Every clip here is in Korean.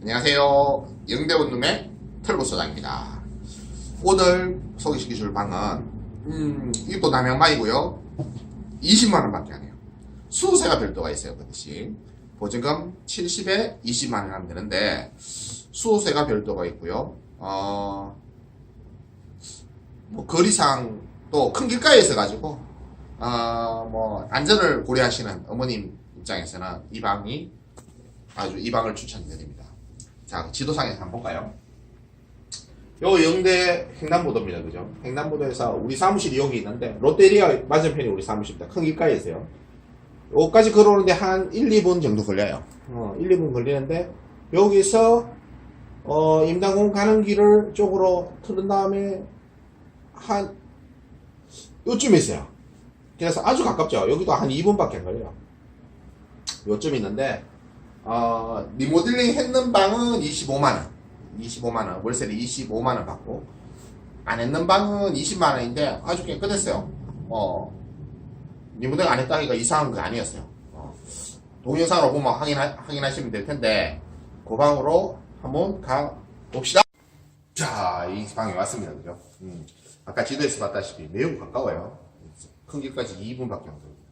안녕하세요. 영대원룸의 털보소장입니다. 오늘 소개시켜 줄 방은, 음, 이것도 남양방이고요. 20만원 밖에 안 해요. 수세가 별도가 있어요, 그 대신. 보증금 70에 20만원 하면 되는데, 수세가 별도가 있고요. 어, 뭐, 거리상 또 큰 길가에 있어 가지고, 어, 뭐, 안전을 고려하시는 어머님 입장에서는 이 방이 아주 이 방을 추천드립니다. 자, 지도상에서 한번 볼까요? 요 영대 횡단보도입니다. 그죠? 횡단보도에서 우리 사무실 이용이 있는데, 롯데리아 맞은편이 우리 사무실입니다. 큰 길가에 있어요. 여기까지 걸어오는데 한 1, 2분 정도 걸려요. 어, 1, 2분 걸리는데, 여기서, 어, 임당공 가는 길을 쪽으로 틀은 다음에, 한, 요쯤에 있어요. 그래서 아주 가깝죠. 여기도 한 2분밖에 안 걸려요. 요쯤 있는데, 어, 리모델링 했는 방은 25만원. 25만원. 월세를 25만원 받고, 안 했는 방은 20만원인데, 아주 깨끗했어요. 어, 리모델링 안 했다 니까 이상한 거 아니었어요. 어, 동영상으로 보면 확인하, 확인하시면 될 텐데, 그 방으로 한번 가 봅시다. 자, 이 방에 왔습니다. 그죠? 음, 아까 지도에서 봤다시피 매우 가까워요. 큰 길까지 2분밖에 안 걸립니다.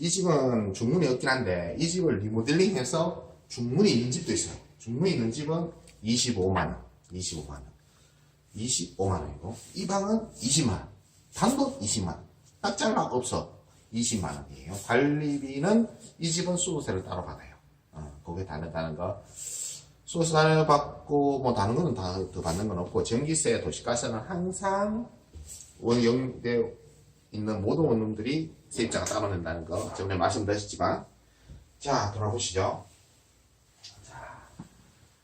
이 집은 중문이 없긴 한데 이 집을 리모델링 해서 중문이 있는 집도 있어요. 중문이 있는 집은 25만원. 25만원. 25만원이고 이 방은 20만원. 단돈 20만원. 딱 잘라 없어. 20만원이에요. 관리비는 이 집은 수도세를 따로 받아요. 어, 거기에 다르다는 거. 따로 받고 뭐 다른 거는 다 더 받는 건 없고 전기세, 도시가스는 항상 원영대 있는 모든 원룸들이 세입자가 따로 낸다는 거. 저번에 말씀드렸지만. 자 돌아보시죠. 자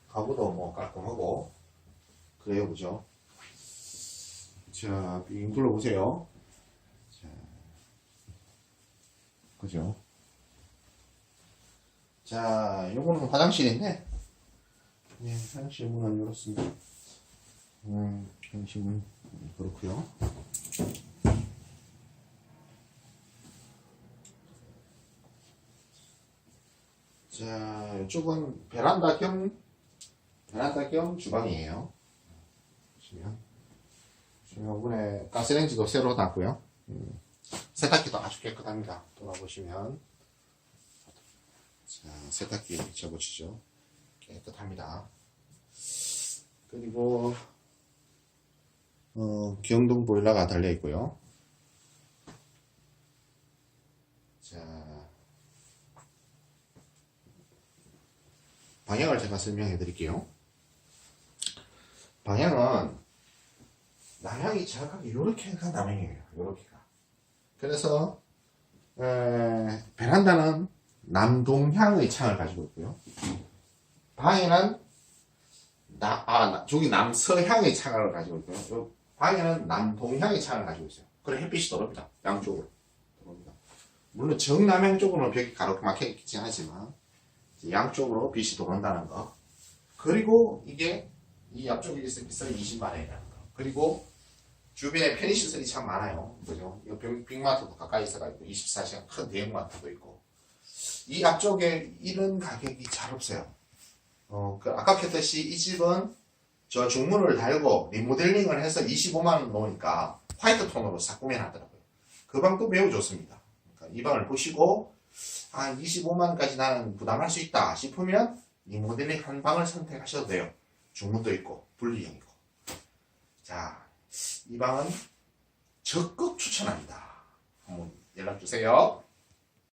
가구도 뭐 깔끔하고. 그래요 그죠? 자 빙 둘러보세요. 자 그죠? 자 요거는 화장실인데? 네 화장실 문은 이렇습니다. 음 화장실 문. 그렇고요 자, 이쪽은 베란다 겸, 베란다 겸 주방이에요. 보시면. 지금 이번에 가스레인지도 새로 놨고요. 음, 세탁기도 아주 깨끗합니다. 돌아보시면. 자, 세탁기 비춰보시죠. 깨끗합니다. 그리고, 어, 기영동 보일러가 달려있고요. 자, 방향을 제가 설명해 드릴게요. 방향은 남향이 정확하게 이렇게가 남향이에요. 이렇게가. 그래서 에, 베란다는 남동향의 창을 가지고 있고요. 방에는 나, 아, 나- 저기 남서향의 창을 가지고 있고요. 요 방에는 남동향의 창을 가지고 있어요. 그래 햇빛이 들어옵니다. 양쪽으로 들어옵니다. 물론 정남향 쪽으로는 벽이 가로게 막혀 있긴 하지만 양쪽으로 빛이 들어온다는 거. 그리고 이게 이 앞쪽에 있을 비싸 20만원이라는 거. 그리고 주변에 편의시설이 참 많아요. 그죠? 빅마트도 가까이 있어가지고 24시간 큰 대형마트도 있고. 이 앞쪽에 이런 가격이 잘 없어요. 어, 그 아까 했듯이 이 집은 저 중문을 달고 리모델링을 해서 25만원 놓으니까 화이트 톤으로 싹 꾸며놨더라고요. 그 방도 매우 좋습니다. 그러니까 이 방을 보시고 한 25만원까지 나는 부담할 수 있다 싶으면 이 모델링 한 방을 선택하셔도 돼요. 중문도 있고 분리형이고. 자, 이 방은 적극 추천합니다. 한번 연락 주세요.